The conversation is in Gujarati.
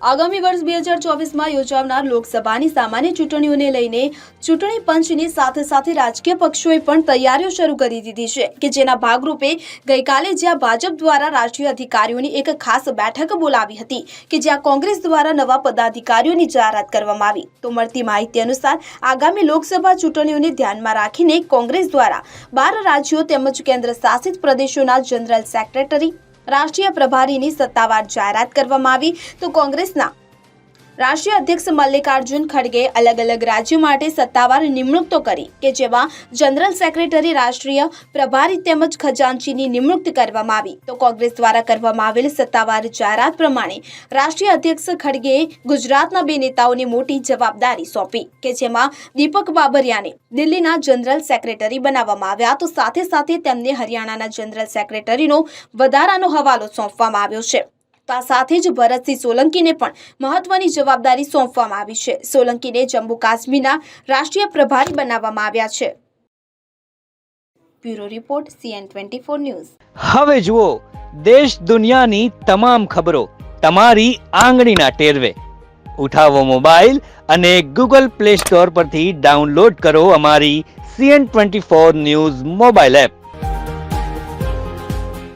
આગામી વર્ષ બે હજાર ચોવીસમાં યોજાનાર લોકસભાની સામાન્ય ચૂંટણીઓને લઈને ચૂંટણી પંચની સાથે સાથે રાજકીય પક્ષોએ પણ તૈયારીઓ શરૂ કરી દીધી છે કે જેના ભાગરૂપે ગઈકાલે જ્યાં ભાજપ દ્વારા રાષ્ટ્રીય અધિકારીઓની એક ખાસ બેઠક બોલાવી હતી કે જ્યાં કોંગ્રેસ દ્વારા નવા પદાધિકારીઓની જાહેરાત કરવામાં આવી. તો મળતી માહિતી અનુસાર આગામી લોકસભા ચૂંટણીઓને ધ્યાનમાં રાખીને કોંગ્રેસ દ્વારા બાર રાજ્યો તેમજ કેન્દ્ર શાસિત પ્રદેશોના જનરલ સેક્રેટરી રાષ્ટ્રીય પ્રભારીની સત્તાવાર જાહેરાત કરવામાં આવી. તો કોંગ્રેસના રાષ્ટ્રીય અધ્યક્ષ મલ્લિકાર્જુન ખડગે અલગ અલગ રાજ્યો માટે સત્તાવાર નિમણૂક તો કરી કે જેમાં જનરલ સેક્રેટરી રાષ્ટ્રીય પ્રભારી તેમજ ખજાનચીની નિમણૂક કરવામાં આવી. તો કોંગ્રેસ દ્વારા કરવામાં આવેલ સત્તાવાર જાહેરાત પ્રમાણે રાષ્ટ્રીય અધ્યક્ષ ખડગેએ ગુજરાતના બે નેતાઓને મોટી જવાબદારી સોંપી કે જેમાં દીપક બાબરિયાને દિલ્હીના જનરલ સેક્રેટરી બનાવવામાં આવ્યા. તો સાથે સાથે તેમને હરિયાણાના જનરલ સેક્રેટરીનો વધારાનો હવાલો સોંપવામાં આવ્યો છે. સાથે જ ભરતસિંહ સોલંકીને પણ મહત્વની જવાબદારી સોંપવામાં આવી છે. સોલંકીને જમ્મુ કાશ્મીરના રાષ્ટ્રીય પ્રભારી બનાવવામાં આવ્યા છે. Bureau report, CN twenty four news. હવે જુઓ, દેશ દુનિયાની તમામ ખબરો તમારી આંગળીના ટેરવે. ઉઠાવો મોબાઈલ અને ગૂગલ પ્લે સ્ટોર પરથી ડાઉનલોડ કરો અમારી CN twenty four news mobile app.